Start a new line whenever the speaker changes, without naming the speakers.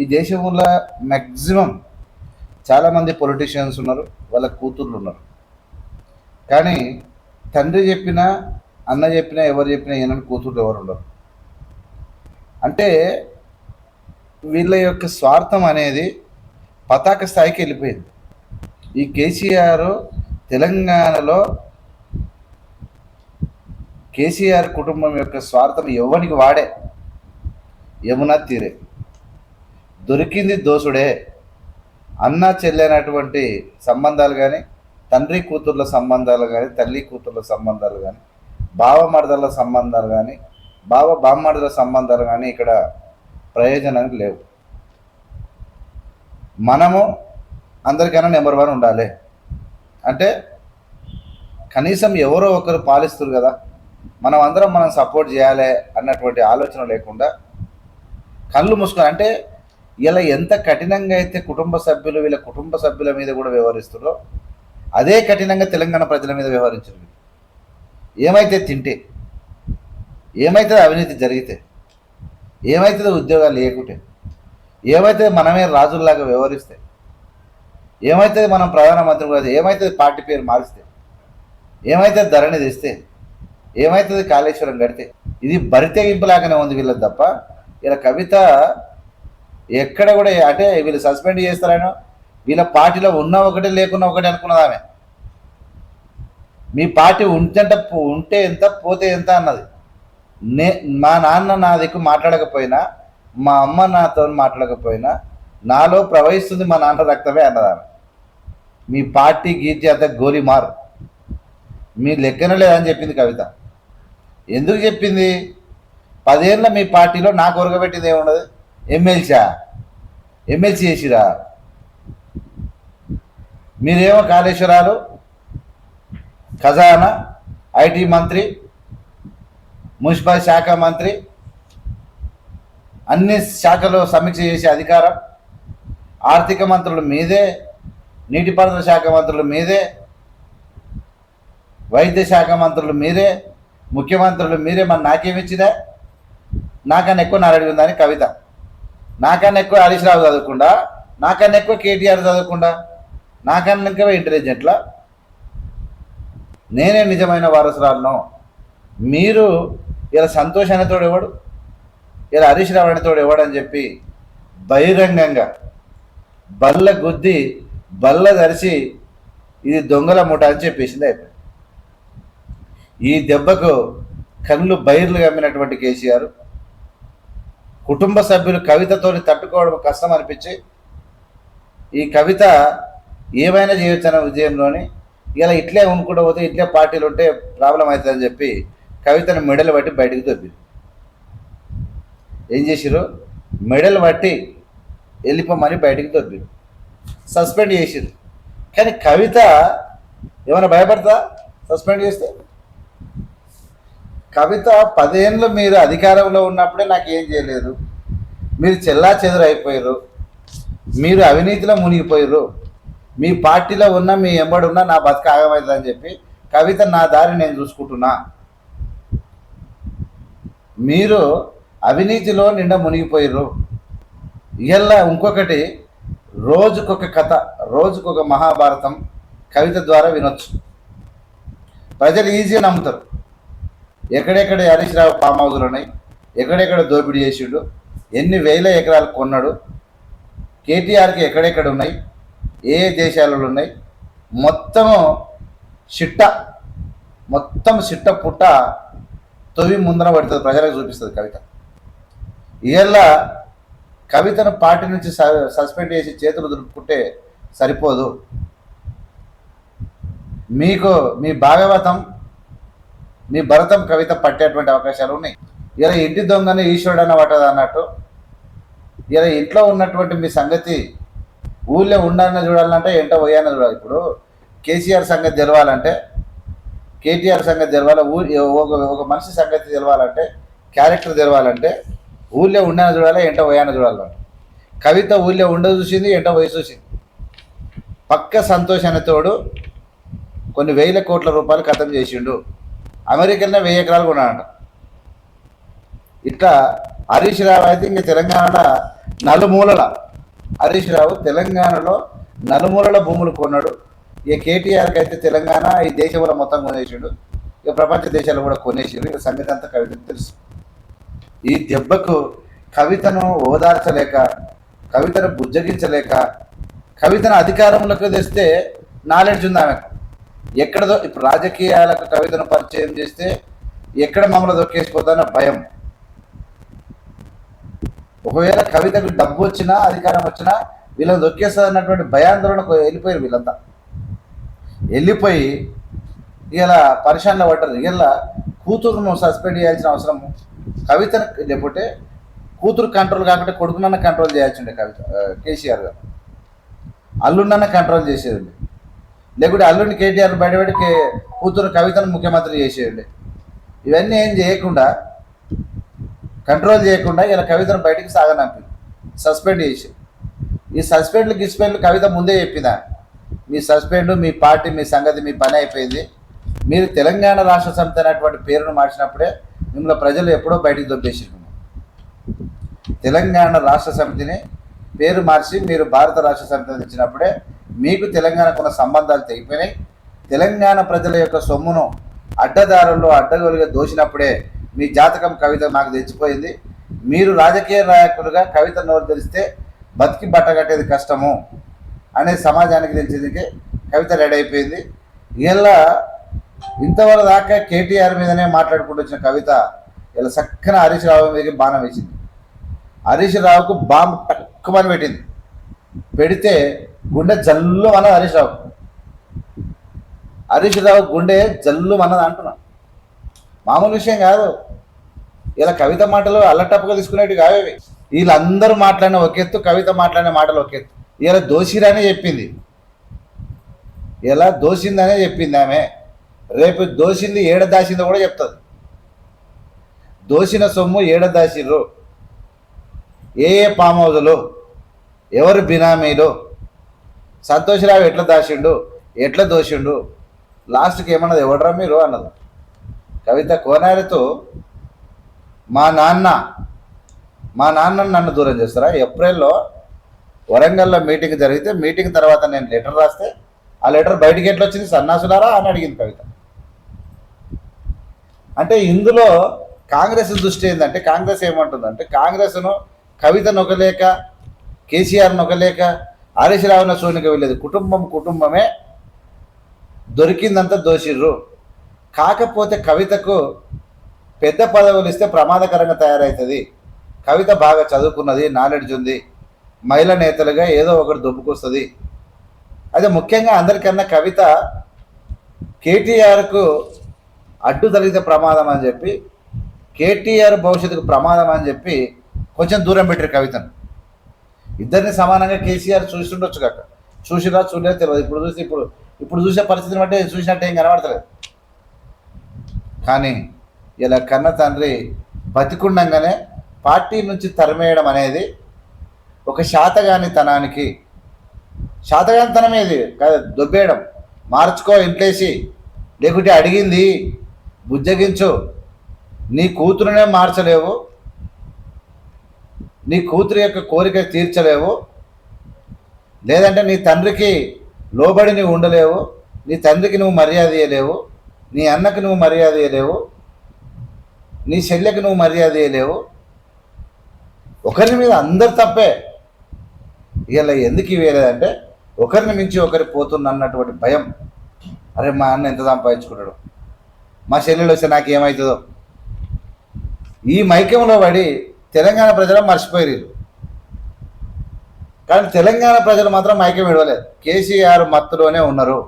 ఈ దేశంలో మ్యాక్సిమం చాలామంది పొలిటీషియన్స్ ఉన్నారు వాళ్ళ కూతుర్లు ఉన్నారు. కానీ తండ్రి చెప్పినా అన్న చెప్పినా ఎవరు చెప్పినా ఏనని కూతుర్లు ఎవరు ఉండరు. అంటే వీళ్ళ యొక్క స్వార్థం అనేది పతాక స్థాయికి వెళ్ళిపోయింది. ఈ కేసీఆర్ తెలంగాణలో కేసీఆర్ కుటుంబం యొక్క స్వార్థం ఎవరికి వాడే? యమునా తీరే. దొరికింది దోసుడే. అన్న చెల్లెనటువంటి సంబంధాలు కానీ తండ్రి కూతుర్ల సంబంధాలు కానీ తల్లి కూతుర్ల సంబంధాలు కానీ బావ మరదల సంబంధాలు కానీ బావ బామ్మడల సంబంధాలు కానీ ఇక్కడ ప్రయోజనానికి లేవు. మనము అందరికైనా నెంబర్ వన్ ఉండాలి. అంటే కనీసం ఎవరో ఒకరు పాలిస్తారు కదా. మనం అందరం మనం సపోర్ట్ చేయాలి అన్నటువంటి ఆలోచన లేకుండా కళ్ళు మూసుకొని అంటే ఇలా ఎంత కఠినంగా అయితే కుటుంబ సభ్యులు వీళ్ళ కుటుంబ సభ్యుల మీద కూడా వ్యవహరిస్తారో అదే కఠినంగా తెలంగాణ ప్రజల మీద వ్యవహరించారు. ఏమైతే తింటే ఏమైతే అవినీతి జరిగితే ఏమైతే ఉద్యోగాలు లేకుంటే ఏమైతే మనమే రాజుల్లాగా వ్యవహరిస్తే ఏమైతే మనం ప్రధానమంత్రి కూడా ఏమైతే పార్టీ పేరు మారిస్తే ఏమైతే ధరణి తెస్తే ఏమైతుంది కాళేశ్వరం కడితే ఇది బరితెగింపులాగానే ఉంది వీళ్ళది తప్ప ఇలా కవిత ఎక్కడ కూడా అంటే వీళ్ళు సస్పెండ్ చేస్తారనో వీళ్ళ పార్టీలో ఉన్న ఒకటే లేకున్నా ఒకటే అనుకున్నదామె మీ పార్టీ ఉంటంట ఉంటే ఎంత పోతే ఎంత అన్నది. నే మా నాన్న నా దిక్కు మాట్లాడకపోయినా మా అమ్మ నాతో మాట్లాడకపోయినా నాలో ప్రవహిస్తుంది మా నాన్న రక్తమే అన్నదామె మీ పార్టీ గీర్చి అంత గోలి మారు. మీ లెక్కన లేదని చెప్పింది కవిత. ఎందుకు చెప్పింది? పదేళ్ళ మీ పార్టీలో నాకు ఉరగబెట్టింది ఏమున్నది ఎమ్మెల్సీ ఎమ్మెల్సీ చేసిరా? మీరేమో కాళేశ్వరాలు ఖజానా ఐటీ మంత్రి మున్సిపల్ శాఖ మంత్రి అన్ని శాఖలు సమీక్ష చేసే అధికారం ఆర్థిక మంత్రుల మీదే నీటిపారుదల శాఖ మంత్రుల మీదే వైద్య శాఖ మంత్రులు మీరే ముఖ్యమంత్రులు మీరే మరి నాకేమిచ్చిదా నాకన్నా ఎక్కువ నారాయణ ఉందని కవిత. నాకన్నా ఎక్కువ హరీష్ రావు చదవకుండా నాకన్నా ఎక్కువ కేటీఆర్ చదవకుండా నాకన్నా ఎక్కువ ఇంటెలిజెంట్లా నేనే నిజమైన వారసురాలను? మీరు ఇలా సంతోష్ అనేతోడు ఎవడు? ఇలా హరీష్ రావు అనేతోడు ఎవడని చెప్పి బహిరంగంగా బల్ల గుద్ది బల్ల ధరిచి ఇది దొంగల ముఠ అని చెప్పేసింది అయిపోయింది. ఈ దెబ్బకు కళ్ళు బైర్లు కమ్మినటువంటి కేసీఆర్ కుటుంబ సభ్యులు కవితతోని తట్టుకోవడం కష్టం అనిపించి ఈ కవిత ఏమైనా చేయొచ్చన్న విజయంలోని ఇలా ఇట్లే ఉండుకుంటూ పోతే ఇట్లే పార్టీలు ఉంటే ప్రాబ్లం అవుతుందని చెప్పి కవితను మెడలు పట్టి బయటికి దొబ్బిరు ఏం చేసిరు మెడలు పట్టి వెళ్ళిపోమని బయటికి దొబ్బిరు సస్పెండ్ చేసిరు కానీ కవిత ఏమైనా భయపడతా? సస్పెండ్ చేస్తే? కవిత పదేళ్ళు మీరు అధికారంలో ఉన్నప్పుడే నాకు ఏం చేయలేదు. మీరు చెల్లా చెదురు అయిపోయారు మీరు అవినీతిలో మునిగిపోయారు మీ పార్టీలో ఉన్న మీ ఎంబడి ఉన్న నా బతుక ఆగమవుతుందని చెప్పి కవిత నా దారి నేను చూసుకుంటున్నా. మీరు అవినీతిలో నిండా మునిగిపోయారు ఇలా ఇంకొకటి రోజుకొక కథ రోజుకొక మహాభారతం కవిత ద్వారా వినొచ్చు. ప్రజలు ఈజీగా నమ్ముతారు. ఎక్కడెక్కడ హరీష్ రావు ఫామ్ హౌజులు ఉన్నాయి? ఎక్కడెక్కడ దోపిడీ చేసిండు? ఎన్ని వేల ఎకరాలు కొన్నాడు? కేటీఆర్కి ఎక్కడెక్కడ ఉన్నాయి? ఏ దేశాలలో ఉన్నాయి? మొత్తము చిట్ట మొత్తం చిట్ట పుట్ట తొవి ముందర పడుతుంది ప్రజలకు చూపిస్తుంది కవిత. ఇవాళ కవితను పార్టీ నుంచి స- సస్పెండ్ చేసి చేతులు దులుపుకుంటే సరిపోదు. మీకు మీ భాగవతం మీ భరతం కవిత పట్టేటువంటి అవకాశాలు ఉన్నాయి. ఇలా ఇంటి దొంగని ఈశ్వరుడు అన్న పట్టదు అన్నట్టు ఇలా ఇంట్లో ఉన్నటువంటి మీ సంగతి ఊళ్ళో ఉండాలని చూడాలంటే ఎంట పోయాలని చూడాలి. ఇప్పుడు కేసీఆర్ సంగతి తెలవాలంటే కేటీఆర్ సంగతి తెలవాలి ఊరి ఒక ఒక మనిషి సంగతి తెలవాలంటే క్యారెక్టర్ తెలవాలంటే ఊళ్ళో ఉండని చూడాలి ఎంట పోయాన చూడాలి కవిత ఊళ్ళో ఉండ చూసింది ఎంట పోయి చూసింది. పక్క సంతోష్ అనే తోడు కొన్ని వేల కోట్ల రూపాయలు కథం చేసిండు. అమెరికన్నే వెయ్యి ఎకరాలు కొన్నాడంట. ఇట్లా హరీష్ రావు అయితే ఇంకా తెలంగాణ నలుమూలల హరీష్ రావు తెలంగాణలో నలుమూలల భూములు కొన్నాడు. ఇక కేటీఆర్కి అయితే తెలంగాణ ఈ దేశంలో మొత్తం కొనేసాడు. ఇక ప్రపంచ దేశాలు కూడా కొనేసాడు ఇక సంగతి అంతా కవితకు తెలుసు. ఈ దెబ్బకు కవితను ఓదార్చలేక కవితను బుజ్జగించలేక కవితను అధికారంలోకి తెస్తే నాలెడ్జ్ ఉంది ఆమెకు. ఎక్కడదో ఇప్పుడు రాజకీయాలకు కవితను పరిచయం చేస్తే ఎక్కడ మమ్మల్ని దొక్కేసిపోతానో భయం. ఒకవేళ కవితకు డబ్బు వచ్చినా అధికారం వచ్చినా వీళ్ళని దొక్కేస్తుంది అన్నటువంటి భయాందోళనకు వెళ్ళిపోయారు వీళ్ళంతా. వెళ్ళిపోయి ఇలా పరిశానలో పడ్డారు. ఇలా కూతురును సస్పెండ్ చేయాల్సిన అవసరం కవితను లేకపోతే కూతురు కంట్రోల్ కాకుండా కొడుకునన్న కంట్రోల్ చేయాల్సిండే కవిత కేసీఆర్ గారు. అల్లున్న కంట్రోల్ చేసేది లేకుంటే అల్లుడిని కేటీఆర్ బయటపెట్టి కూతురు కవితను ముఖ్యమంత్రి చేసేయండి. ఇవన్నీ ఏం చేయకుండా కంట్రోల్ చేయకుండా ఇలా కవితను బయటికి సాగనంపి సస్పెండ్ చేసి. ఈ సస్పెండ్లు గిస్పెండ్లు కవిత ముందే చెప్పినా మీ సస్పెండ్ మీ పార్టీ మీ సంగతి మీ పని అయిపోయింది. మీరు తెలంగాణ రాష్ట్ర సమితి అనేటువంటి పేరును మార్చినప్పుడే మిమ్మల్ని ప్రజలు ఎప్పుడో బయటికి దొబ్బేసి తెలంగాణ రాష్ట్ర సమితిని పేరు మార్చి మీరు భారత రాష్ట్ర సమితిని ఇచ్చినప్పుడే మీకు తెలంగాణకు ఉన్న సంబంధాలు తెగిపోయినాయి. తెలంగాణ ప్రజల యొక్క సొమ్మును అడ్డదారుల్లో అడ్డగోలుగా దోచినప్పుడే మీ జాతకం కవిత మాకు తెచ్చిపోయింది. మీరు రాజకీయ నాయకులుగా కవిత నోరు తెలిస్తే బతికి బట్టగట్టేది కష్టము అనే సమాజానికి తెలిసేందుకే కవిత రెడీ అయిపోయింది. ఇలా ఇంతవరకు దాకా కేటీఆర్ మీదనే మాట్లాడుకుంటూ వచ్చిన కవిత ఇలా చక్కన హరీష్ రావు మీదకి బాణం వేసింది. హరీష్ రావుకు బాంబు తక్కువని పెట్టింది. పెడితే గుండె జల్లు అన్నది హరీష్ రావు. హరీష్ రావు గుండె జల్లు అన్నది అంటున్నా. మామూలు విషయం కాదు. ఇలా కవిత మాటలు అల్లటప్పుగా తీసుకునేవి కావేవి. వీళ్ళందరూ మాట్లాడిన ఒక ఎత్తు కవిత మాట్లాడిన మాటలు ఒక ఎత్తు. ఇలా దోషిరానే చెప్పింది. ఇలా దోషిందనే చెప్పింది ఆమె. రేపు దోషింది ఏడ దాసిందో కూడా చెప్తుంది. దోసిన సొమ్ము ఏడ దాసిర్రు ఏ ఏ ఫామ్ హౌజులు ఎవరు బినామీలు సంతోషరావు ఎట్లా దాచిండు ఎట్లా దోషిండు లాస్ట్కి ఏమన్నది ఎవడరా మీరు అన్నది. కవిత కోనారితో మా నాన్న మా నాన్న నన్ను దూరం చేస్తారా? ఏప్రిల్లో వరంగల్లో మీటింగ్ జరిగితే మీటింగ్ తర్వాత నేను లెటర్ రాస్తే ఆ లెటర్ బయటికి ఎట్లా వచ్చింది? సన్నాసులారా? అని అడిగింది కవిత. అంటే ఇందులో కాంగ్రెస్ దృష్టి ఏంటంటే కాంగ్రెస్ ఏమంటుందంటే కాంగ్రెస్ను కవిత నొకలేక కేసీఆర్ను ఒకలేక హరీష్ రావున సోనిక వెళ్ళేది. కుటుంబం కుటుంబమే దొరికిందంతా దోషిర్రు. కాకపోతే కవితకు పెద్ద పదవులు ఇస్తే ప్రమాదకరంగా తయారవుతుంది కవిత బాగా చదువుకున్నది నాలెడ్జ్ ఉంది. మహిళా నేతలుగా ఏదో ఒకటి దుబ్బుకొస్తుంది. అదే ముఖ్యంగా అందరికన్నా కవిత కేటీఆర్కు అడ్డు తగిలితే ప్రమాదం అని చెప్పి కేటీఆర్ భవిష్యత్తుకు ప్రమాదం అని చెప్పి కొంచెం దూరం పెట్టారు కవితను. ఇద్దరిని సమానంగా కేసీఆర్ చూస్తుండొచ్చు కాక. చూసిరా చూడలేదు తెలియదు. ఇప్పుడు చూసి ఇప్పుడు ఇప్పుడు చూసే పరిస్థితిని బట్టి చూసినట్టు ఏం కనబడతలేదు. కానీ ఇలా కన్న తండ్రి బతికుండగానే పార్టీ నుంచి తరిమేయడం అనేది ఒక శాతగాని తనానికి శాతగానితనం ఇది కాదు దొబ్బేయడం. మార్చుకో ఇంట్లేసి. లేకుంటే అడిగింది బుజ్జగించు. నీ కూతురునే మార్చలేవు. నీ కూతురు యొక్క కోరిక తీర్చలేవు. లేదంటే నీ తండ్రికి లోబడి నువ్వు ఉండలేవు. నీ తండ్రికి నువ్వు మర్యాద ఇవ్వలేవు నీ అన్నకి నువ్వు మర్యాద ఇవ్వలేవు నీ చెల్లెకి నువ్వు మర్యాద ఇవ్వలేవు ఒకరి మీద అందరు తప్పే. ఇలా ఎందుకు ఇవ్వలేదంటే ఒకరిని మించి ఒకరి పోతున్న అన్నటువంటి భయం. అరే మా అన్న ఎంత సంపాదించుకున్నాడు? మా చెల్లెలు వస్తే నాకు ఏమవుతుందో ఈ మైకంలో పడి తెలంగాణ ప్రజలు మర్చిపోయారు కానీ తెలంగాణ ప్రజలు మాత్రం మైకం విడవలేదు కేసీఆర్ మత్తులోనే ఉన్నారు.